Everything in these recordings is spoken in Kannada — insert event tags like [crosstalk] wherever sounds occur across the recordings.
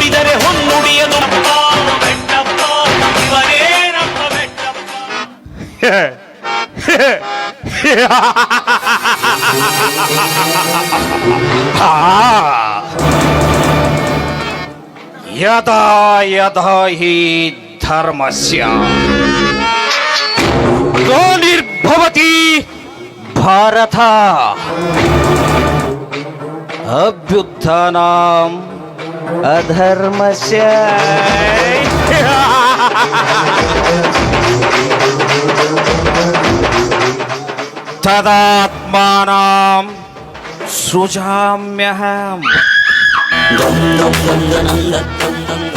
ನುಡಿದರೆ ಹೊನ್ನುಡಿಯದು ಬೆಟ್ಟಪ್ಪ ಇವರೇ ನಮ್ಮ ಬೆಟ್ಟಪ್ಪ ಯದಾ ಯದಾ ಹಿ अधर्म से तदात्मा तदात्मानां सृजाम्यहम्।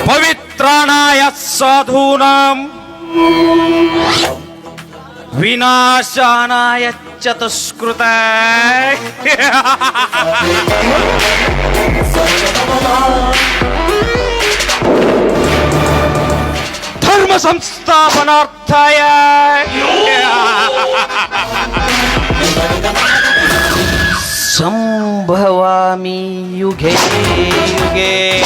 पवित्राणा साधूना विनाशानाय चतुष्कृत। धर्म संस्थापनार्थाय संभवामी युगे युगे।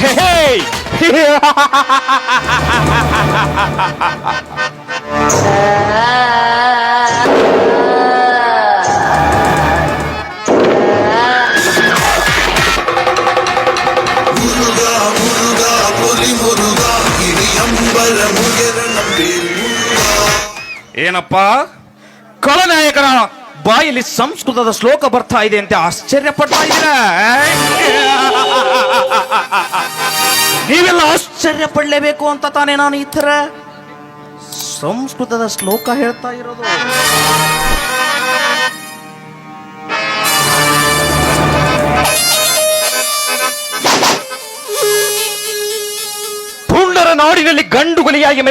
[laughs] hey! ಮುರುಗ ಮುರುಗ ಪುಲಿ ಮುರುಗ ಹಿರಿಯಂಬರ ಮುಗೆರನ ಬೇಲ್ ಮುರುಗ ಏನಪ್ಪ ಕಳನಾಯಕರ ಬಾಯಲ್ಲಿ ಸಂಸ್ಕೃತದ ಶ್ಲೋಕ ಬರ್ತಾ ಇದೆ ಅಂತ ಆಶ್ಚರ್ಯ ಪಡ್ತಾ ಇದ್ದೀರಾ ನೀವೆಲ್ಲ ಆಶ್ಚರ್ಯ ಪಡಲೇಬೇಕು ಅಂತ ತಾನೇ ನಾನು ಈ ಥರ ಸಂಸ್ಕೃತದ ಶ್ಲೋಕ ಹೇಳ್ತಾ ಇರೋದು. ಪುಂಡರ ನಾಡಿನಲ್ಲಿ ಗಂಡು ಗುಲಿಯಾಗಿ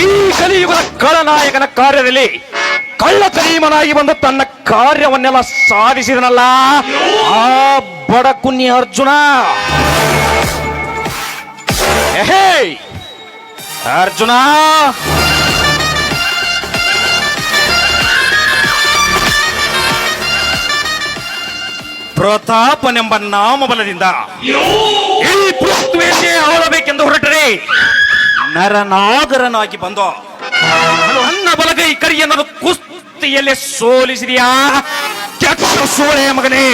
ಈ ಕಲಿಯುಗದ ಕಳನಾಯಕನ ಕಾರ್ಯದಲ್ಲಿ ಕಳ್ಳತನೀಮನಾಗಿ ಬಂದು ತನ್ನ ಕಾರ್ಯವನ್ನೆಲ್ಲ ಸಾಧಿಸಿದನಲ್ಲ? ಆ ಬಡ ಕುನ್ನಿ ಅರ್ಜುನ! ಅರ್ಜುನ! ಪ್ರತಾಪನೆಂಬ ನಾಮಬಲದಿಂದ ಈ ಪೃಥ್ವಿಯನ್ನೇ ಆಳಬೇಕೆಂದು ಹೊರಟರೆ. ನರನಾಗರನಾಗಿ ಬಂದು. ನನ್ನ ಬಲಗೈ ಕರಿಯನ್ನು ಕುಸ್ತಿಯಲ್ಲಿ ಸೋಲಿಸಿದೆಯಾ? ಕೆಟ್ಟ ಸೋಳೆ ಮಗನೇ.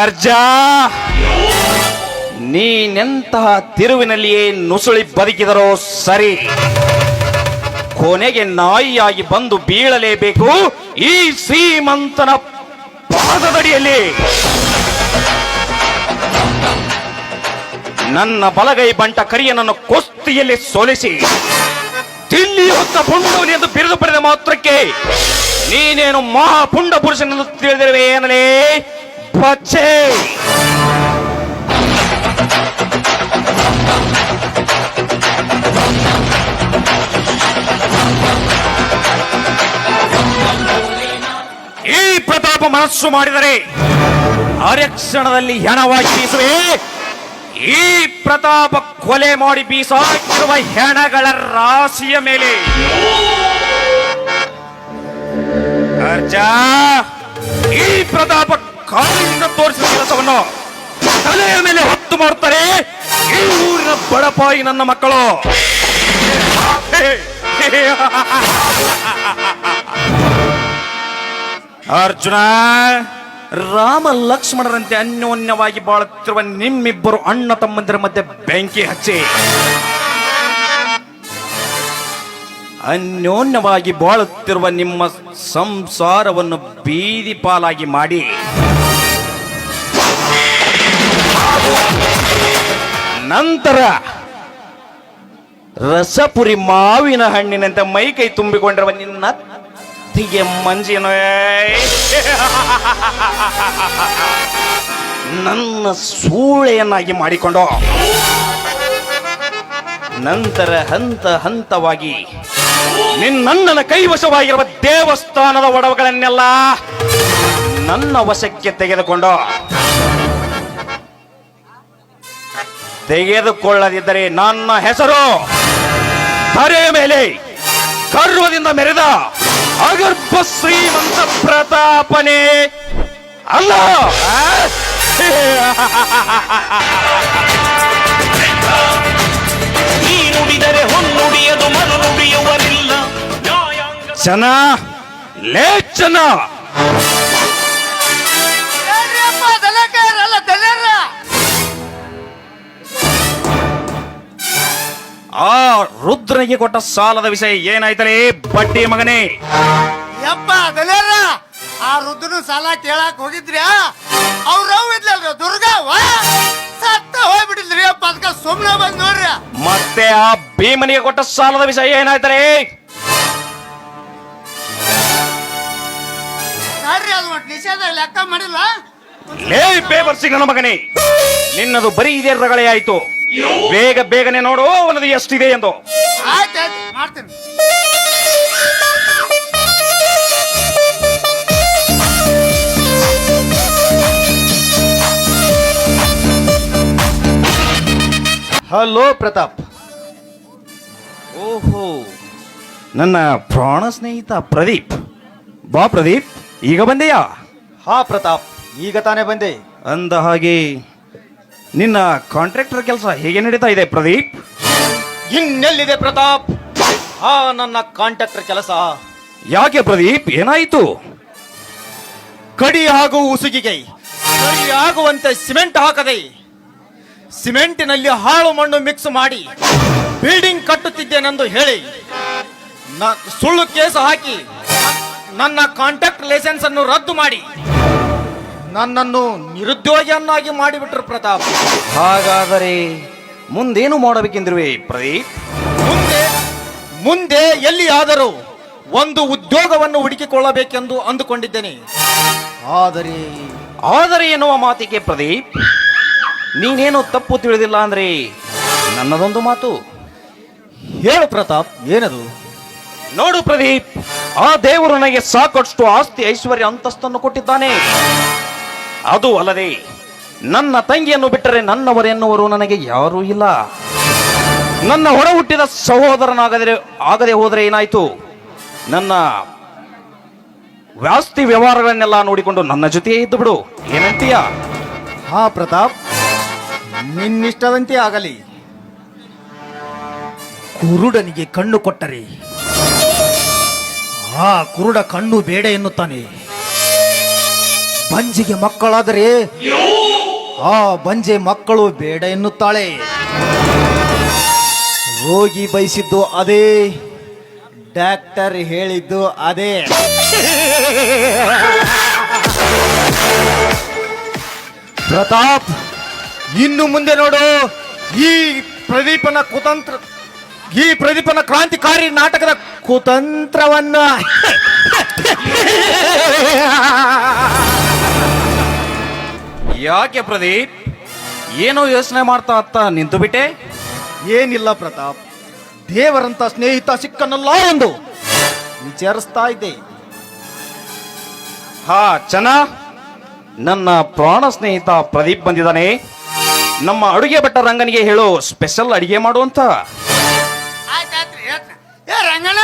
ಅರ್ಜ, ನೀನೆಂತಹ ತಿರುವಿನಲ್ಲಿಯೇ ನುಸುಳಿ ಬದುಕಿದರೋ ಸರಿ. ಕೊನೆಗೆ ನಾಯಿಯಾಗಿ ಬಂದು ಬೀಳಲೇಬೇಕು ಈ ಶ್ರೀಮಂತನ ಪಾದದಡಿಯಲ್ಲಿ. ನನ್ನ ಬಲಗೈ ಬಂಟ ಕರಿಯನನ್ನು ಕುಸ್ತಿಯಲ್ಲಿ ಸೋಲಿಸಿ ತಿಲ್ಲಿ ಹೊತ್ತ ಪುಂಡವನಿ ಎಂದು ಬಿರುದು ಪಡೆದ ಮಾತ್ರಕ್ಕೆ ನೀನೇನು ಮಹಾ ಪುಂಡ ಪುರುಷನೆಂದು ತಿಳಿದಿರುವೆ ಏನಲೇ ಬಚ್ಚೆ! ಈ ಪ್ರತಾಪ ಮನಸ್ಸು ಮಾಡಿದರೆ ಆರ್ಯಕ್ಷಣದಲ್ಲಿ ಹೆಣವಾಗಿ ಬೀಸುವೆ. ಈ ಪ್ರತಾಪ ಕೊಲೆ ಮಾಡಿ ಬೀಸಾಕಿರುವ ಹೆಣಗಳ ರಾಶಿಯ ಮೇಲೆ. ಅರ್ಜ, ಈ ಪ್ರತಾಪ ಕಾಲಿನಿಂದ ತೋರಿಸಿದ ಕೆಲಸವನ್ನು ತಲೆಯ ಮೇಲೆ ಹೊತ್ತು ಮಾಡ್ತಾರೆ ಈ ಊರಿನ ಬಡಪಾಯಿ ನನ್ನ ಮಕ್ಕಳು. ಅರ್ಜುನ ರಾಮ ಲಕ್ಷ್ಮಣರಂತೆ ಅನ್ಯೋನ್ಯವಾಗಿ ಬಾಳುತ್ತಿರುವ ನಿಮ್ಮಿಬ್ಬರು ಅಣ್ಣ ತಮ್ಮಂದಿರ ಮಧ್ಯೆ ಬೆಂಕಿ ಹಚ್ಚಿ ಅನ್ಯೋನ್ಯವಾಗಿ ಬಾಳುತ್ತಿರುವ ನಿಮ್ಮ ಸಂಸಾರವನ್ನು ಬೀದಿ ಪಾಲಾಗಿ ಮಾಡಿ. ನಂತರ ರಸಪುರಿ ಮಾವಿನ ಹಣ್ಣಿನಂತೆ ಮೈ ಕೈ ತುಂಬಿಕೊಂಡಿರುವ ನಿನ್ನ ಅತ್ತಿಗೆ ಮಂಜಿನ ನನ್ನ ಸೂಳೆಯನ್ನಾಗಿ ಮಾಡಿಕೊಂಡು ನಂತರ ಹಂತ ಹಂತವಾಗಿ ನಿನ್ನಣ್ಣನ ಕೈವಶವಾಗಿರುವ ದೇವಸ್ಥಾನದ ಒಡವುಗಳನ್ನೆಲ್ಲ ನನ್ನ ವಶಕ್ಕೆ ತೆಗೆದುಕೊಂಡು ತೆಗೆದುಕೊಳ್ಳದಿದ್ದರೆ ನನ್ನ ಹೆಸರು ತರೆಯ ಮೇಲೆ ಕರ್ವದಿಂದ ಮೆರೆದ ಅಗರ್ಭ ಶ್ರೀಮಂತ ಪ್ರತಾಪನೆ ಅಲ್ಲ! [laughs] ಈ ನುಡಿದರೆ ಹೊನ್ನುಡಿಯದು ಮರು ನುಡಿಯುವರಿಲ್ಲ. ನ್ಯಾಯಾಂಗ ಜನ ಲೇ ಆ ರುದ್ರನಿಗೆ ಕೊಟ್ಟ ಸಾಲದ ವಿಷಯ ಏನಾಯ್ತಾರೆ ಬಡ್ಡಿ ಮಗನೇ. ಯಪ್ಪ ದಲೇರ ಆ ರುದ್ರನು ಸಾಲ ಕೇಳಾಕ್ ಹೋಗಿದ್ರಿ ಅವ್ರವ್ ಇದ್ಲಲ್ರಿ ದುರ್ಗಾವ ಸತ್ತ ಹೋಗ್ಬಿಟ್ಟಿದ್ರಿ ಅಪ್ಪ ಅದಕ್ಕ ಸುಮ್ನೆ ಬಂದ್ ನೋಡ್ರಿ. ಮತ್ತೆ ಆ ಭೀಮನಿಗೆ ಕೊಟ್ಟ ಸಾಲದ ವಿಷಯ ಏನಾಯ್ತಲೇ? ನೋಡ್ರಿ ಅದು ಒಟ್ಟು ನಿಷೇಧ ಲೆಕ್ಕ ಮಾಡಿಲ್ಲ. ಲೇ ಪೇಪರ್ಸಿ ನನ್ನ ಮಗನೇ. ನಿನ್ನದು ಬರೀ ಇದೇ ರಗಳೆ ಆಯ್ತು. ಬೇಗ ಬೇಗನೆ ನೋಡು ಅವನದು ಎಷ್ಟಿದೆ ಎಂದು. ಆಯ್ತಾಯ್ತು ಮಾಡ್ತೀನಿ. ಹಲೋ ಪ್ರತಾಪ್. ಓಹೋ. ನನ್ನ ಪ್ರಾಣ ಸ್ನೇಹಿತ ಪ್ರದೀಪ್. ಬಾ ಪ್ರದೀಪ್ ಈಗ ಬಂದೆಯಾ? ಹಾ ಪ್ರತಾಪ್ ಈಗ ತಾನೇ ಬಂದೆ. ಅಂದ ಹಾಗೆ ನಿನ್ನ ಕಾಂಟ್ರಾಕ್ಟರ್ ಕೆಲಸ ಹೇಗೆ ನಡೀತಾ ಇದೆ ಪ್ರದೀಪ್? ಇನ್ನೆಲ್ಲಿದೆ ಪ್ರತಾಪ್? ಆ ನನ್ನ ಕಾಂಟ್ರಾಕ್ಟರ್ ಕೆಲಸ. ಯಾಕೆ ಪ್ರದೀಪ್? ಏನಾಯಿತು? ಕಡಿ ಹಾಗೂ ಉಸುಗಿಗೆ ಸರಿಯಾಗುವಂತೆ ಸಿಮೆಂಟ್ ಹಾಕದೆ ಸಿಮೆಂಟಿನಲ್ಲಿ ಹಾಳು ಮಣ್ಣು ಮಿಕ್ಸ್ ಮಾಡಿ ಬಿಲ್ಡಿಂಗ್ ಕಟ್ಟುತ್ತಿದ್ದೇನೆಂದು ಹೇಳಿ ಸುಳ್ಳು ಕೇಸ್ ಹಾಕಿ ನನ್ನ ಕಾಂಟ್ರಾಕ್ಟ್ ಲೈಸೆನ್ಸ್ ಅನ್ನು ರದ್ದು ಮಾಡಿ ನನ್ನನ್ನು ನಿರುದ್ಯೋಗಿಯನ್ನಾಗಿ ಮಾಡಿಬಿಟ್ರು ಪ್ರತಾಪ್. ಹಾಗಾದರೆ ಮುಂದೇನು ಮಾಡಬೇಕೆಂದಿರುವೆ ಪ್ರದೀಪ್? ಮುಂದೆ ಮುಂದೆ ಎಲ್ಲಿಯಾದರೂ ಒಂದು ಉದ್ಯೋಗವನ್ನು ಹುಡುಕಿಕೊಳ್ಳಬೇಕೆಂದು ಅಂದುಕೊಂಡಿದ್ದೇನೆ. ಆದರೆ ಆದರೆ ಎನ್ನುವ ಮಾತಿಗೆ ಪ್ರದೀಪ್ ನೀನೇನು ತಪ್ಪು ತಿಳಿದಿಲ್ಲ ಅಂದ್ರೆ ನನ್ನದೊಂದು ಮಾತು. ಹೇಳು ಪ್ರತಾಪ್ ಏನದು? ನೋಡು ಪ್ರದೀಪ್ ಆ ದೇವರು ನನಗೆ ಸಾಕಷ್ಟು ಆಸ್ತಿ ಐಶ್ವರ್ಯ ಅಂತಸ್ತನ್ನು ಕೊಟ್ಟಿದ್ದಾನೆ. ಅದು ಅಲ್ಲದೆ ನನ್ನ ತಂಗಿಯನ್ನು ಬಿಟ್ಟರೆ ನನ್ನವರೆನ್ನುವರು ನನಗೆ ಯಾರೂ ಇಲ್ಲ. ನನ್ನ ಹೊರ ಹುಟ್ಟಿದ ಸಹೋದರನಾಗದರೆ ಆಗದೆ ಹೋದರೆ ಏನಾಯಿತು? ನನ್ನ ವ್ಯಾಸ್ತಿ ವ್ಯವಹಾರಗಳನ್ನೆಲ್ಲ ನೋಡಿಕೊಂಡು ನನ್ನ ಜೊತೆಯೇ ಇದ್ದು ಬಿಡು. ಏನಂತೀಯ? ಹಾ, ಪ್ರತಾಪ್. ನಿನ್ನಿಷ್ಟದಂತೆ ಆಗಲಿ. ಕುರುಡನಿಗೆ ಕಣ್ಣು ಕೊಟ್ಟರೆ. ಆ ಕುರುಡ ಕಣ್ಣು ಬೇಡ ಎನ್ನುತ್ತಾನೆ. ಬಂಜಿಗೆ ಮಕ್ಕಳಾದ್ರೆ ಆ ಬಂಜೆ ಮಕ್ಕಳು ಬೇಡ ಎನ್ನುತ್ತಾಳೆ. ರೋಗಿ ಬಯಸಿದ್ದು ಅದೇ, ಡಾಕ್ಟರ್ ಹೇಳಿದ್ದು ಅದೇ. ಪ್ರತಾಪ್, ಇನ್ನು ಮುಂದೆ ನೋಡು, ಈ ಪ್ರದೀಪನ ಕುತಂತ್ರ, ಈ ಪ್ರದೀಪನ ಕ್ರಾಂತಿಕಾರಿ ನಾಟಕದ ಕುತಂತ್ರವನ್ನ. ಯಾಕೆ ಪ್ರದೀಪ್? ಏನೋ ಯೋಚನೆ ಮಾಡ್ತಾ ಅತ್ತ ನಿಂತು ಬಿಟ್ಟೆ? ಏನಿಲ್ಲ ಪ್ರತಾಪ್. ದೇವರಂತ ಸ್ನೇಹಿತ ಸಿಕ್ಕನಲ್ಲ ಎಂದು ವಿಚಾರಿಸ್ತಾ ಇದ್ದೆ. ಹಾ ಚನ ನನ್ನ ಪ್ರಾಣ ಸ್ನೇಹಿತ ಪ್ರದೀಪ್ ಬಂದಿದ್ದಾನೆ. ನಮ್ಮ ಅಡುಗೆ ಭಟ್ಟ ರಂಗನಿಗೆ ಹೇಳು ಸ್ಪೆಷಲ್ ಅಡುಗೆ ಮಾಡುವಂತ. ಆಯ್ತಾಯ್ತ್ರಿ ಹೇಳ್ತೀನಿ. ಏ ರಂಗಣ್ಣ!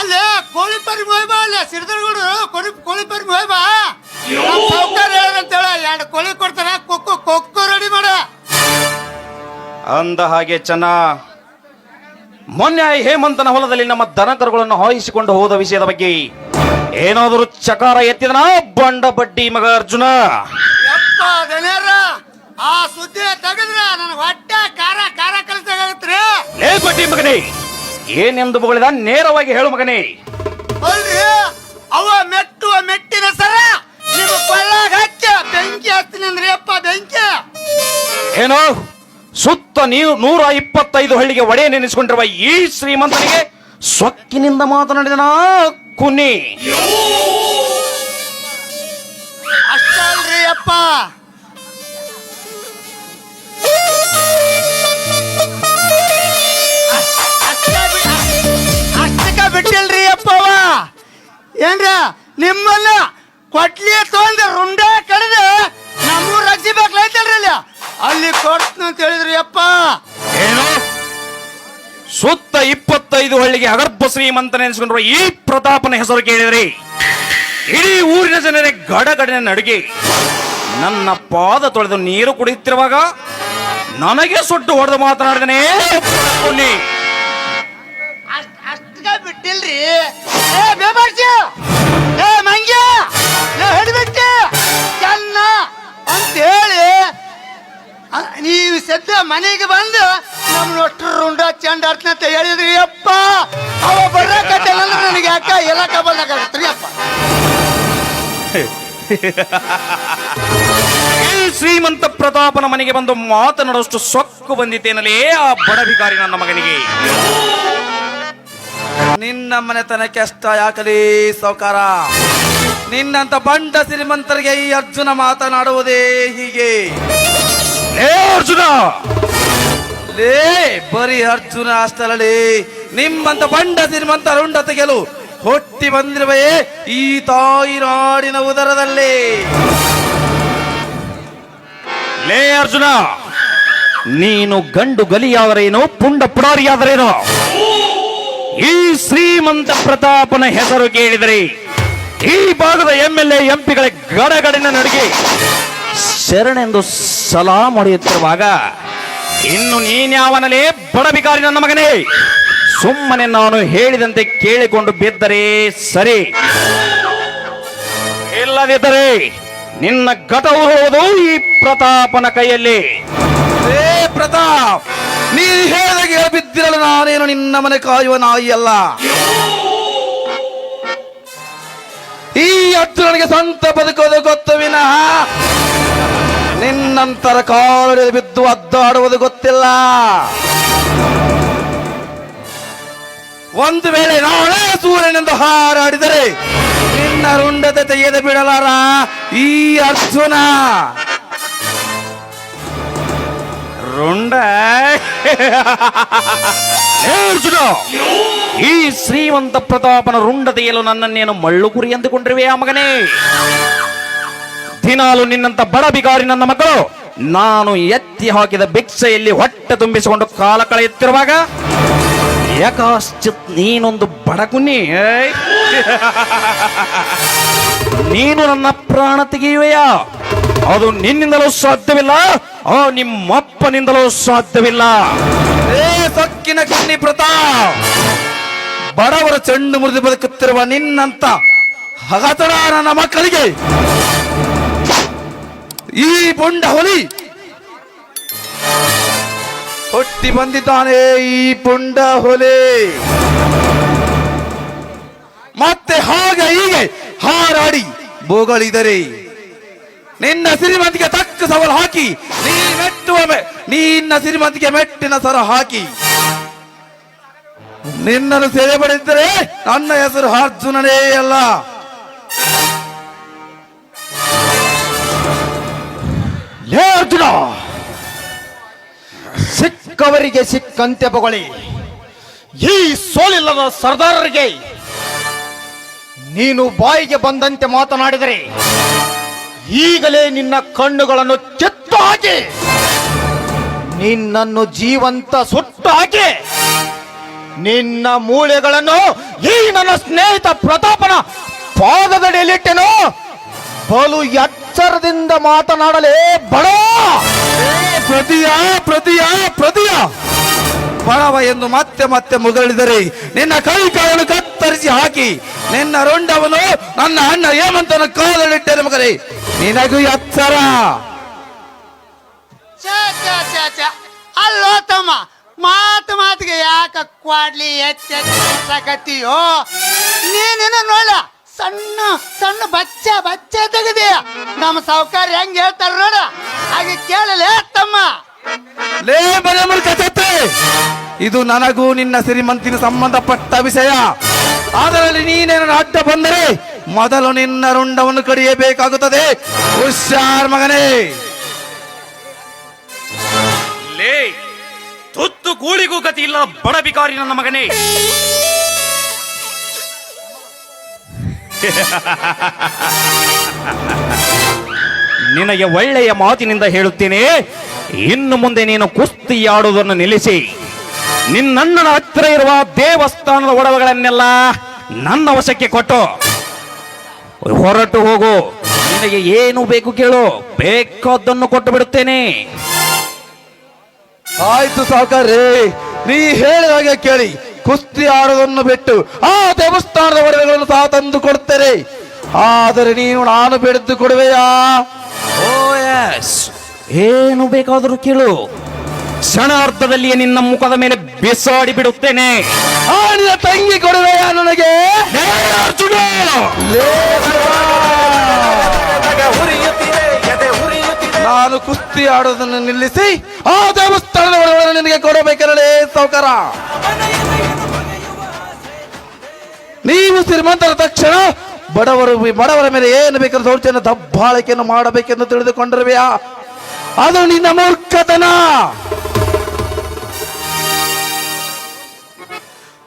ಅಲ್ಲೇ ಕೋಳಿ ಪರಿ ಮೊಯ್ಬಾ ಅಲ್ಲೇ ಸಿರಿದರ್ಗುಡು ಕೋಳಿ ಕೋಳಿ ಪರಿ ಎರಡು ಕೊಳಿ ಕೊಡ್ತಾರ ಕೊಕ್ಕು ಕೊಕ್ಕು ರೆಡಿ ಮಾಡ. ಅಂದ ಹಾಗೆ ಚೆನ್ನ ಮೊನ್ನೆ ಹೇಮಂತನ ಹೊಲದಲ್ಲಿ ನಮ್ಮ ದನಕರುಗಳನ್ನು ಹಾಯಿಸಿಕೊಂಡು ಹೋದ ವಿಷಯದ ಬಗ್ಗೆ ಏನಾದರೂ ಚಕಾರ ಎತ್ತಿದನ ಬಂಡ ಬಡ್ಡಿ ಮಗ ಅರ್ಜುನ? ಯಪ್ಪ ದನೇರ ಆ ಸುದ್ದಿ ತೆಗೆದ್ರ ನನಗೆ ಹೊಟ್ಟೆ ಕಾರ ಕಾರ ಕಲಿಸಾಗತ್ರಿ ಲೇ ಬಡ್ಡಿ ಮಗನೇ ಏನೆಂದು ಬಗಳಿದ ನೇರವಾಗಿ ಹೇಳು ಮಗನೇ. ಅಲ್ರಿ ಅವ ಮೆಟ್ಟುವ ಮೆಟ್ಟಿನ ಸರ. ನೀವು ಕೊಳ್ಳಾಗ ಹಚ್ಚ ಬೆಂಕಿ ಹಚ್ತೀನಿ ಅಂದ್ರೆ ಅಪ್ಪ ಬೆಂಕಿ? ಏನೋ ಸುತ್ತ ನೀವು ನೂರ ಇಪ್ಪತ್ತೈದು ಹಳ್ಳಿಗೆ ಒಡೆ ನೆನೆಸಿಕೊಂಡಿರುವ ಈ ಶ್ರೀಮಂತನಿಗೆ ಸೊಕ್ಕಿನಿಂದ ಮಾತನಾಡಿದನ ಕುನಿ ಅಷ್ಟಲ್ರಿ ಅಪ್ಪ ಅಷ್ಟಕ್ಕ ಬಿಟ್ಟಿಲ್ರಿ ಅಪ್ಪವ ಏನ್ರ ನಿಮ್ಮನ್ನ ಕೊಟ್ಲಿ ತೊಂದ ರುಂಡೆ ಕಡ್ದ ನಮ್ಮೂರ್ ಅಜ್ಜಿ ಬೇಕೈತಲ್ರಿ ಅಲ್ಲಿ? ಅಲ್ಲಿ ಕೊಡ್ತೀನಿ ಅಂತ ಹೇಳಿದ್ರಿ ಅಪ್ಪ. ಏನು? ಸುತ್ತ ಇಪ್ಪತ್ತೈದು ಹಳ್ಳಿಗೆ ಅಗರ್ಭ ಶ್ರೀಮಂತನೆನಿಸಿಕೊಂಡಿರುವ ಈ ಪ್ರತಾಪನ ಹೆಸರು ಕೇಳಿದ್ರಿ. ಇಡೀ ಊರಿನ ಜನರೇ ಗಡಗಡನೆ ನಡುಗಿ ನನ್ನ ಪಾದ ತೊಳೆದು ನೀರು ಕುಡಿಯುತ್ತಿರುವಾಗ ನನಗೆ ಸುಟ್ಟು ಹೊಡೆದು ಮಾತನಾಡಿದನೇ ಬಿಟ್ಟಿಲ್ರಿ. ಏ ಮಂಗ್ಯ. ಹಿಡಿಬಿಟ್ಟೆ ಚೆನ್ನ ಅಂತ ಹೇಳಿ ಅ- ನೀವು ಸದ್ದ ಮನೆಗೆ ಬಂದು ನಮ್ಮ ಒಟ್ಟರು ರುಂಡ ಚಂಡ ಅಂತ ಹೇಳಿದ್ರಿ ಅಪ್ಪ ಅವ ಬರಕತ್ತಲ್ಲ ಅಂದ್ರೆ ನನಗೆ ಯಾಕ ಎಲ್ಲಕ್ಕ ಬಂದಾಗತ್ರಿ ಅಪ್ಪ ಈ ಶ್ರೀಮಂತ ಪ್ರತಾಪನ ಮನೆಗೆ ಬಂದು ಮಾತನಾಡುವಷ್ಟು ಸೊಕ್ಕು ಬಂದಿದ್ದೇನಲೇ ಆ ಬಡಭಿಕಾರಿ ನನ್ನ ಮಗನಿಗೆ. ನಿನ್ನ ಮನೆತನಕ್ಕೆ ಅಷ್ಟ ಯಾಕಲೀ ಸೌಕಾರ ನಿನ್ನಂತ ಬಂಡ ಶ್ರೀಮಂತರಿಗೆ ಈ ಅರ್ಜುನ ಮಾತನಾಡುವುದೇ ಹೀಗೆ. ಏ ಅರ್ಜುನ! ಲೇ ಬರೀ ಅರ್ಜುನ ಅಷ್ಟರಲ್ಲಿ ನಿಮ್ಮಂತ ಬಂಡ ಶ್ರೀಮಂತ ರುಂಡ ತೆಗೆಲು ಹೊಟ್ಟಿ ಬಂದಿರುವೆ ಈ ತಾಯಿ ನಾಡಿನ ಉದರದಲ್ಲಿ. ಲೇ ಅರ್ಜುನ! ನೀನು ಗಂಡು ಗಲಿಯಾದರೇನು ಪುಂಡ ಪುಡಾರಿಯಾದರೇನು? ಈ ಶ್ರೀಮಂತ ಪ್ರತಾಪನ ಹೆಸರು ಕೇಳಿದರೆ ಈ ಭಾಗದ ಎಂ ಎಲ್ ಎ ಎಂಪಿಗಳ ಗಡಗಡಿನ ನಡುಗೆ ಶರಣೆಂದು ಸಲಾ ಹೊಡೆಯುತ್ತಿರುವಾಗ, ಇನ್ನು ನೀನ್ಯಾವನಲೇ ಬಡಬಿಕಾರಿ ನನ್ನ ಮಗನೇ? ಸುಮ್ಮನೆ ನಾನು ಹೇಳಿದಂತೆ ಕೇಳಿಕೊಂಡು ಬಿದ್ದರೆ ಸರಿ. ಇಲ್ಲದಿದ್ದರೆ ನಿನ್ನ ಗತವು ಹೋದು ಈ ಪ್ರತಾಪನ ಕೈಯಲ್ಲಿ. ಏ ಪ್ರತಾಪ್ ನೀ ಹೇಳಿದಾಗ ಬಿದ್ದಿರಲು ನಾನೇನು ನಿನ್ನ ಮನೆ ಕಾಯುವ ನಾಯಿ ಅಲ್ಲ? ಈ ಅರ್ಜುನನಿಗೆ ಸ್ವಂತ ಬದುಕೋದು ಗೊತ್ತು ವಿನಃ. ನಿನ್ನಂತರ ಕಾಲು ಬಿದ್ದು ಅದ್ದಾಡುವುದು ಗೊತ್ತಿಲ್ಲ. ಒಂದು ವೇಳೆ ನಾಳೆ ಸೂರ್ಯನೆಂದು ಹಾರಾಡಿದರೆ ನಿನ್ನ ರುಂಡತೆ ತೆಗೆದು ಬಿಡಲಾರ ಈ ಅರ್ಜುನ. ರುಂಡ. ಅರ್ಜುನ. ಈ ಶ್ರೀಮಂತ ಪ್ರತಾಪನ ರುಂಡದೆಯಲು ನನ್ನನ್ನೇನು ಮಳ್ಳು ಗುರಿ ಎಂದುಕೊಂಡಿರುವೆ ಆ ಮಗನೇ? ದಿನಾಲು ನಿನ್ನಂತ ಬಡ ಬಿಗಾರಿ ನನ್ನ ಮಕ್ಕಳು ನಾನು ಎತ್ತಿ ಹಾಕಿದ ಭಿಕ್ಷೆಯಲ್ಲಿ ಹೊಟ್ಟೆ ತುಂಬಿಸಿಕೊಂಡು ಕಾಲ ಕಳೆಯುತ್ತಿರುವಾಗ ಯಾಕಾಶ್ಚಿತ್ ನೀನೊಂದು ಬಡಕುನಿ? ನೀನು ನನ್ನ ಪ್ರಾಣ ತೆಗೆಯುವೆಯಾ? ಅದು ನಿನ್ನಿಂದಲೂ ಸಾಧ್ಯವಿಲ್ಲ, ಆ ನಿಮ್ಮಪ್ಪನಿಂದಲೂ ಸಾಧ್ಯವಿಲ್ಲ. ಏ ಸೊಕ್ಕಿನ ಕಣ್ಣಿ ಪ್ರತಾಪ್! ಬಡವರ ಚೆಂಡು ಮುರಿದು ಬದುಕುತ್ತಿರುವ ನಿನ್ನಂತ ಹಗತಡ ನನ್ನ ಮಕ್ಕಳಿಗೆ ಈ ಪುಂಡ ಹುಲಿ ಹುಟ್ಟಿ ಬಂದಿದ್ದಾನೆ ಈ ಪುಂಡ ಹುಲಿ. ಮತ್ತೆ ಹಾಗೆ ಹೀಗೆ ಹಾರಾಡಿ ಬೋಗಳಿದರೆ ನಿನ್ನ ಸಿರಿಮಂತಿಗೆ ತಕ್ಕ ಸವಾಲು ಹಾಕಿ ನೀ ಮೆಟ್ಟುವ ನಿನ್ನ ಸಿರಿಮಂತಿಗೆ ಮೆಟ್ಟಿನ ಸರ ಹಾಕಿ. ನಿನ್ನನ್ನು ಸೇವೆ ಪಡೆದಿದ್ದರೆ ನನ್ನ ಹೆಸರು ಅರ್ಜುನನೇ ಅಲ್ಲ. ಅರ್ಜುನ, ಸಿಕ್ಕವರಿಗೆ ಸಿಕ್ಕಂತೆ ಬೊಗಳಿ. ಈ ಸೋಲಿಲ್ಲದ ಸರ್ದಾರರಿಗೆ ನೀನು ಬಾಯಿಗೆ ಬಂದಂತೆ ಮಾತನಾಡಿದರೆ ಈಗಲೇ ನಿನ್ನ ಕಣ್ಣುಗಳನ್ನು ಕಿತ್ತು ಹಾಕಿ ನಿನ್ನನ್ನು ಜೀವಂತ ಸುಟ್ಟು ಹಾಕಿ ನಿನ್ನ ಮೂಳೆಗಳನ್ನು ಈ ನನ್ನ ಸ್ನೇಹಿತ ಪ್ರತಾಪನ ಪಾದದಡಿಯಲ್ಲಿಟ್ಟೆನು ಬಲು ಎಚ್ಚರದಿಂದ ಮಾತನಾಡಲೇ ಬಡ. ಪ್ರತಿಯ ಪ್ರತಿಯ ಪ್ರತಿಯ. ಬಡವ ಎಂದು ಮತ್ತೆ ಮತ್ತೆ ಮುಗಳಿದರೆ ನಿನ್ನ ಕೈ ಕಾಲನ್ನು ಕತ್ತರಿಸಿ ಹಾಕಿ ನಿನ್ನ ರೊಂಡವನು ನನ್ನ ಅಣ್ಣ ಹೇಮಂತನ ಕಾಲಲ್ಲಿಟ್ಟೆ ಮಗನೇ ನಿನಗೂ ಎಚ್ಚರ. ಅಲ್ಲೋ ತಮ್ಮ ಮಾತು ಮಾತಿಗೆ ಯಾಕ ಕ್ವಾಡ್ಲಿ ಎಚ್ಚಕತ್ತೀಯೋ ನೀನೇನು ನೋಡ ಸಣ್ಣ ಸಣ್ಣ ಬಚ್ಚ ಬಚ್ಚ ತೆಗದಿಯ ನಮ್ಮ ಸಾವುಕಾರ ಹೆಂಗ್ ಹೇಳ್ತಾರ ನೋಡ ಹಾಗೆ ಕೇಳಲೇ ತಮ್ಮ. ಲೇ ಇದು ನನಗೂ ನಿನ್ನ ಸಿರಿಮಂತಿನ ಸಂಬಂಧಪಟ್ಟ ವಿಷಯ. ಅದರಲ್ಲಿ ನೀನೇನ ಅಡ್ಡ ಬಂದರೆ ಮೊದಲು ನಿನ್ನ ರುಂಡವನ್ನು ಕಡಿಯಬೇಕಾಗುತ್ತದೆ. ಹುಷಾರ್ ಮಗನೇ. ಲೇ ತುತ್ತು ಗೂಳಿಗೂ ಗತಿ ಇಲ್ಲ, ಬಡ ಬಿಕಾರಿ ನನ್ನ ಮಗನೇ. ನಿನಗೆ ಒಳ್ಳೆಯ ಮಾತಿನಿಂದ ಹೇಳುತ್ತೇನೆ, ಇನ್ನು ಮುಂದೆ ನೀನು ಕುಸ್ತಿ ಆಡುವುದನ್ನು ನಿಲ್ಲಿಸಿ. ನಿನ್ನಣ್ಣನ ಹತ್ತಿರ ಇರುವ ದೇವಸ್ಥಾನದ ಒಡವೆಗಳನ್ನೆಲ್ಲ ನನ್ನ ವಶಕ್ಕೆ ಕೊಟ್ಟು ಹೊರಟು ಹೋಗು. ನಿನಗೆ ಏನು ಬೇಕು ಕೇಳು, ಬೇಕಾದ್ದನ್ನು ಕೊಟ್ಟು ಬಿಡುತ್ತೇನೆ. ಆಯ್ತು ಸಾವುಕಾರ್ರಿ ನೀ ಹೇಳಿದ ಹಾಗೆ ಕೇಳಿ. ಕುಸ್ತಿ ಆಡೋದನ್ನು ಬಿಟ್ಟು ಆ ದೇವಸ್ಥಾನದ ಒಡವೆಗಳನ್ನು ಸಹ ತಂದು ಕೊಡ್ತೇನೆ. ಆದರೆ ನೀನು ನಾನು ಬೆಳೆದು ಕೊಡುವೆಯಾ? ಓ ಎಸ್ ಏನು ಬೇಕಾದರೂ ಕೇಳು. ಕ್ಷಣಾರ್ಧದಲ್ಲಿಯೇ ನಿನ್ನ ಮುಖದ ಮೇಲೆ ಬಿಸಾಡಿ ಬಿಡುತ್ತೇನೆ. ಆ ನಿನ್ನ ತಂಗಿ ಕೊಡುವೆಯಾ ನನಗೆ? ಲೇ ಅರ್ಜುನ! ಕುಸ್ತಿ ಆಡೋದನ್ನು ನಿಲ್ಲಿಸಿ, ಆ ದೇವಸ್ಥಾನದ ಒಳಗಡೆ ನಿನಗೆ ಕೊಡಬೇಕಲ್ಲೇ ಸೌಕರ ನೀವು ಶ್ರೀಮಂತರ ತಕ್ಷಣ ಬಡವರು ಬಡವರ ಮೇಲೆ ಏನು ಬೇಕಾದ್ರೂ ದೌರ್ಜನ್ಯ ದಬ್ಬಾಳಿಕೆಯನ್ನು ಮಾಡಬೇಕೆಂದು ತಿಳಿದುಕೊಂಡಿರುವೆಯಾ? ಅದು ನಿನ್ನ ಮೂರ್ಖತನ.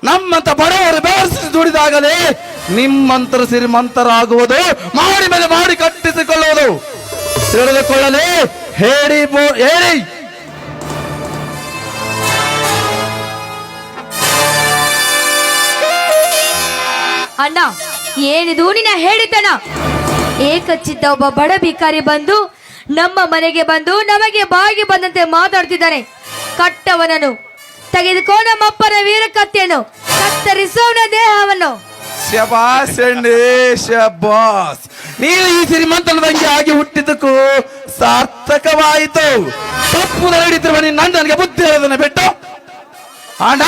ನಮ್ಮಂತ ಬಡವರು ಬೇರೆ ದುಡಿದಾಗಲೇ ನಿಮ್ಮಂತರ ಶ್ರೀಮಂತರಾಗುವುದು, ಮಾಡಿ ಮೇಲೆ ಮಾಡಿ ಕಟ್ಟಿಸಿಕೊಳ್ಳುವುದು. ತಿಳಿದುಕೊಳ್ಳಲೇ ಹೇಳಿ ಹೇಳಿ. ಅಣ್ಣ ಏನಿದು ನಿನ್ನ ಹೇಳಿದ್ದಣ್ಣ ಏಕಚ್ಚಿದ್ದ ಒಬ್ಬ ಬಡ ಭಿಕಾರಿ ಬಂದು ನಮ್ಮ ಮನೆಗೆ ಬಂದು ನಮಗೆ ಬಾಗಿ ಬಂದಂತೆ ಮಾತಾಡ್ತಿದ್ದಾನೆ. ಕಟ್ಟವನನು ತೆಗೆದುಕೋ ನಮ್ಮಪ್ಪನ ವೀರ ಕತ್ತೆಯನ್ನು ಕತ್ತರಿಸೋನ ದೇಹವನ್ನು. ಶಬಾಸ್ ಶಬಾಸ್. ನೀನು ಈ ಶ್ರೀಮಂತನ ತಂಗಿ ಆಗಿ ಹುಟ್ಟಿದ್ದಕ್ಕೂ ಸಾರ್ಥಕವಾಯಿತು. ತಪ್ಪು ನಡೆಯುತ್ತಿರುವ ನಾನು ನನಗೆ ಬುದ್ಧಿ ಹೇಳೋದನ್ನ ಬಿಟ್ಟು. ಅಣ್ಣ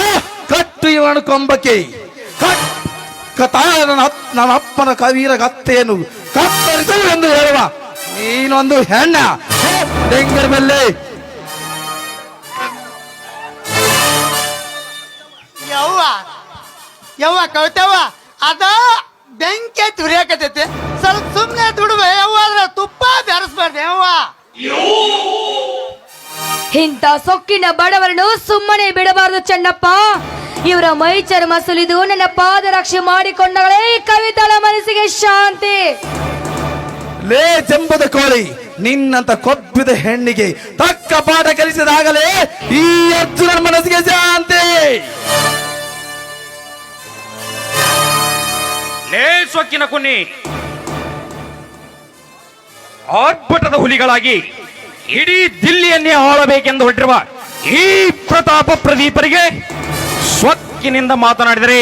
ಕಟ್ಟು ಇವನು ಕೊಂಬಕ್ಕೆ. ನನ್ನ ನನ್ನ ಅಪ್ಪನ ಕವೀರ ಕತ್ತೆಯನ್ನು ಕತ್ತರಿಸು ಎಂದು ಹೇಳುವ ನೀನೊಂದು ಹೆಣ್ಣ. ಬೆಂಗರ ಮೇಲೆ. ಯವ್ವ ಯವ್ವ ಕವಿತವ್ವ, ಅದ ಬೆಂಕಿ ಹತ್ತಿ ಉರಿಯಾಕತೈತಿ ಸ್ವಲ್ಪ ಸುಮ್ಮನೆ ದುಡುವೆ ಯವ್ವ ಅದ್ರ ತುಪ್ಪ ಬೆರೆಸ್ಬಾರ್ದು ಯವ್ವ. ಇಂಥ ಸೊಕ್ಕಿನ ಬಡವರನ್ನು ಸುಮ್ಮನೆ ಬಿಡಬಾರದು ಚೆನ್ನಪ್ಪ. ಇವರ ಮೈ ಚರ್ಮ ಸುಲಿದು ನನ್ನ ಪಾದರಕ್ಷೆ ಮಾಡಿಕೊಂಡಗಳೇ ಕವಿತಳ ಮನಸ್ಸಿಗೆ ಶಾಂತಿ. ಲೇ ಜಂಬದ ಕೋಳಿ ನಿನ್ನಂತ ಕೊಬ್ಬಿದ ಹೆಣ್ಣಿಗೆ ತಕ್ಕ ಪಾಠ ಕಲಿಸಿದಾಗಲೇ ಈ ಅರ್ಜುನ ಮನಸ್ಸಿಗೆ ಶಾಂತಿ. ಲೇ ಸೊಕ್ಕಿನ ಕುನ್ನಿ. ಆರ್ಭಟದ ಹುಲಿಗಳಾಗಿ ಇಡೀ ದಿಲ್ಲಿಯನ್ನೇ ಆಳಬೇಕೆಂದು ಹೊರಟಿರುವ ಈ ಪ್ರತಾಪ ಪ್ರದೀಪರಿಗೆ ಸ್ವಕ್ಕಿನಿಂದ ಮಾತನಾಡಿದರೆ,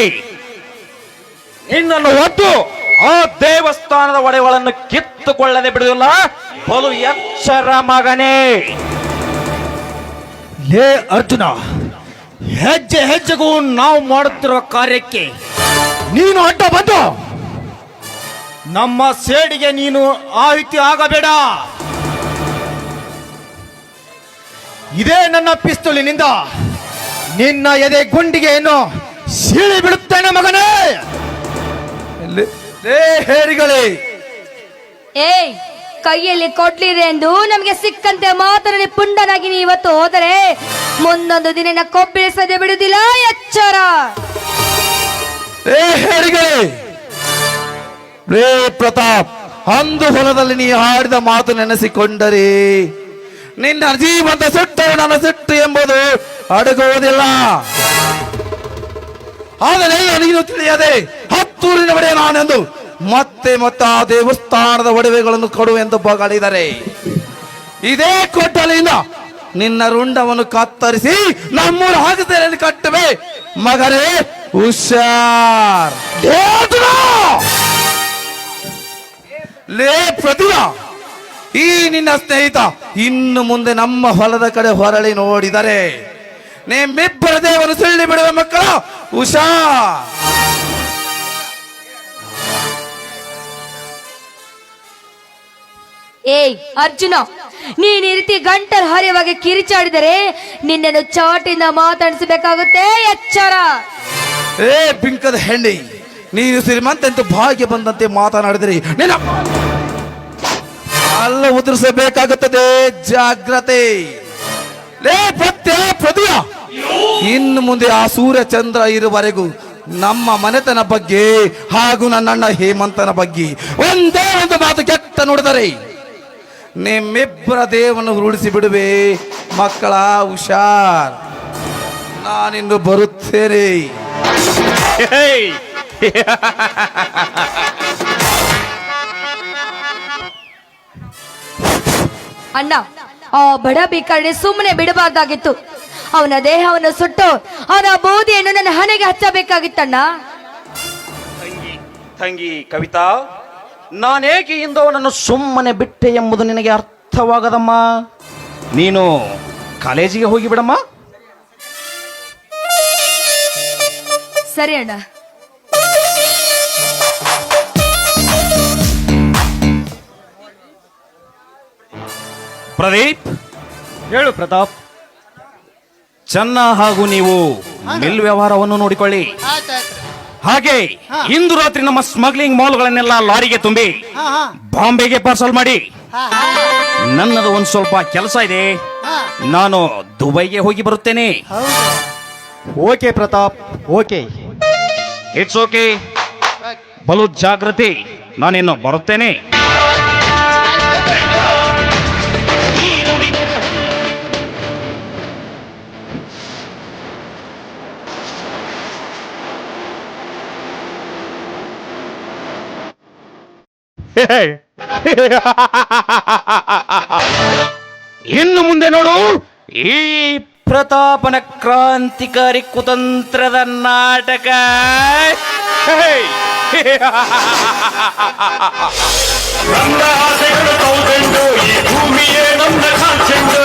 ನಿನ್ನನ್ನು ಒಟ್ಟು ಆ ದೇವಸ್ಥಾನದ ಒಡೆಗಳನ್ನು ಕಿತ್ತುಕೊಳ್ಳದೆ ಬಿಡುವುದಿಲ್ಲ. ಬಲು ಎಚ್ಚರ ಮಗನೇ. ಲೇ ಅರ್ಜುನ, ಹೆಜ್ಜೆ ಹೆಜ್ಜೆಗೂ ನಾವು ಮಾಡುತ್ತಿರುವ ಕಾರ್ಯಕ್ಕೆ ನೀನು ಅಡ್ಡ ಬಂದು. ನಮ್ಮ ಸೇಡಿಗೆ ನೀನು ಆಹುತಿ ಆಗಬೇಡ. ಇದೇ ನನ್ನ ಪಿಸ್ತೂಲಿನಿಂದ ನಿನ್ನ ಎದೆ ಗುಂಡಿಗೆ ಏನು ಸೀಳಿ ಬಿಡುತ್ತೇನೆ ಮಗನೇ. ಹೇರಿಗಳೇ. ಏಯ್ ಕೈಯಲ್ಲಿ ಕೊಡ್ಲಿದೆ ಎಂದು ನಮಗೆ ಸಿಕ್ಕಂತೆ ಮಾತನಾಡಿ ಪುಂಡನಾಗಿ ನೀ ಇವತ್ತು ಹೋದರೆ ಮುಂದೊಂದು ದಿನ ಕೊಬ್ಬಿಳಿಸದೆ ಬಿಡುವುದಿಲ್ಲ ಎಚ್ಚರ. ಹೇರಿಗಳೇ ಲೇ, ಪ್ರತಾಪ್, ಅಂದು ಹೊಲದಲ್ಲಿ ನೀ ಆಡಿದ ಮಾತು ನೆನೆಸಿಕೊಂಡರೆ, ನಿನ್ನ ಜೀವಂತ ಸಿಟ್ಟು ನನ್ನ ಸುಟ್ಟು ಎಂಬುದು ಅಡಗುವುದಿಲ್ಲ. ಆದರೆ ನೀನು ತಿಳಿಯದೆ, ಹತ್ತೂರಿನ ಒಡೆಯ ನಾನೆಂದು ಮತ್ತೆ ಮತ್ತೆ ದೇವಸ್ಥಾನದ ಒಡವೆಗಳನ್ನು ಕೊಡು ಎಂದು ಬಗಳಿದರೆ ಇದೇ ಕೊಟ್ಟಲಿಂದ ನಿನ್ನ ರುಂಡವನ್ನು ಕತ್ತರಿಸಿ ನಮ್ಮೂರು ಹಾಗದಲ್ಲಿ ಕಟ್ಟುವೆ. ಮಗನೇ, ಹುಷಾರ್. ಲೇ! ಪ್ರತಿಭಾ, ಈ ನಿನ್ನ ಸ್ನೇಹಿತ ಇನ್ನು ಮುಂದೆ ನಮ್ಮ ಹೊಲದ ಕಡೆ ಹೊರಳಿ ನೋಡಿದರೆ ನಿಮ್ಮಿಬ್ಬರ ದೇವರು ಸುಳ್ಳಿ ಬಿಡುವ ಮಕ್ಕಳು ಉಷಾ ಏಯ್, ಅರ್ಜುನ ನೀನ್ ಈ ರೀತಿ ಗಂಟಲು ಹರಿಯುವಾಗ ಕಿರಿಚಾಡಿದರೆ ನಿನ್ನನ್ನು ಚಾಟಿಂದ ಮಾತಾಡಿಸಬೇಕಾಗುತ್ತೆ, ಎಚ್ಚರ. ಏ, ಬಿಂಕದ ಹೆಣ್ಣಿ, ನೀನು ಶ್ರೀಮಂತ ಅಂತ ಭಾಗ್ಯ ಬಂದಂತೆ ಮಾತನಾಡಿದ್ರಿ ನಿನ್ನ ಅಲ್ಲ ಉದುರಿಸಬೇಕಾಗುತ್ತದೆ. ಜಾಗ್ರತೆ. ಇನ್ನು ಮುಂದೆ ಆ ಸೂರ್ಯ ಚಂದ್ರ ಇರುವವರೆಗೂ ನಮ್ಮ ಮನೆತನ ಬಗ್ಗೆ ಹಾಗೂ ನನ್ನಣ್ಣ ಹೇಮಂತನ ಬಗ್ಗೆ ಒಂದೇ ಒಂದು ಮಾತು ಕೆಟ್ಟ ನೋಡಿದರೆ. ನಿಮ್ಮಿಬ್ಬರ ದೇವನ್ನು ರೂಢಿಸಿ ಬಿಡುವೆ. ಮಕ್ಕಳ ಹುಷಾರ್. ನಾನಿನ್ನು ಬರುತ್ತೇನೆ! ಅಣ್ಣ ಆ ಬಡ ಭಿಕಾರಿ ಸುಮ್ಮನೆ ಬಿಡಬಾರ್ದಾಗಿತ್ತು. ಅವನ ದೇಹವನ್ನು ಸುಟ್ಟು ಅವನ ಬೂದಿಯನ್ನು ನನ್ನ ಹಣೆಗೆ ಹಚ್ಚಬೇಕಾಗಿತ್ತಣ್ಣ. ತಂಗಿ ತಂಗಿ ಕವಿತಾ. ನಾನೇಕೆ ಇಂದವನನ್ನು ಸುಮ್ಮನೆ ಬಿಟ್ಟೆ ಎಂಬುದು ನಿನಗೆ ಅರ್ಥವಾಗದಮ್ಮ? ನೀನು ಕಾಲೇಜಿಗೆ ಹೋಗಿ ಬಿಡಮ್ಮ. ಸರಿ ಅಣ್ಣ. ಪ್ರದೀಪ್. ಹೇಳು ಪ್ರತಾಪ್. ಚೆನ್ನ ಹಾಗೂ ನೀವು ಮಿಲ್ ವ್ಯವಹಾರವನ್ನು ನೋಡಿಕೊಳ್ಳಿ. ಹಾಗೆ ಇಂದು ರಾತ್ರಿ ನಮ್ಮ ಸ್ಮಗ್ಲಿಂಗ್ ಮಾಲ್ಗಳನ್ನೆಲ್ಲ ಲಾರಿಗೆ ತುಂಬಿ ಬಾಂಬೆಗೆ ಪಾರ್ಸಲ್ ಮಾಡಿ. ನನ್ನದು ಒಂದು ಸ್ವಲ್ಪ ಕೆಲಸ ಇದೆ. ನಾನು ದುಬೈಗೆ ಹೋಗಿ ಬರುತ್ತೇನೆ. Okay Pratap okay. It's okay ಬಲು ಜಾಗೃತಿ ನಾನಿನ್ನು ಬರುತ್ತೇನೆ. ಇನ್ನು ಮುಂದೆ ನೋಡು. ಈ ಪ್ರತಾಪನ ಕ್ರಾಂತಿಕಾರಿ ಕುತಂತ್ರದ ನಾಟಕ. ನನ್ನ ಆಸೆಗಳು ತೌಸಂಡು ಈ ಭೂಮಿಯೇ ನನ್ನ ಕಾಲ್ಚೆಂಡು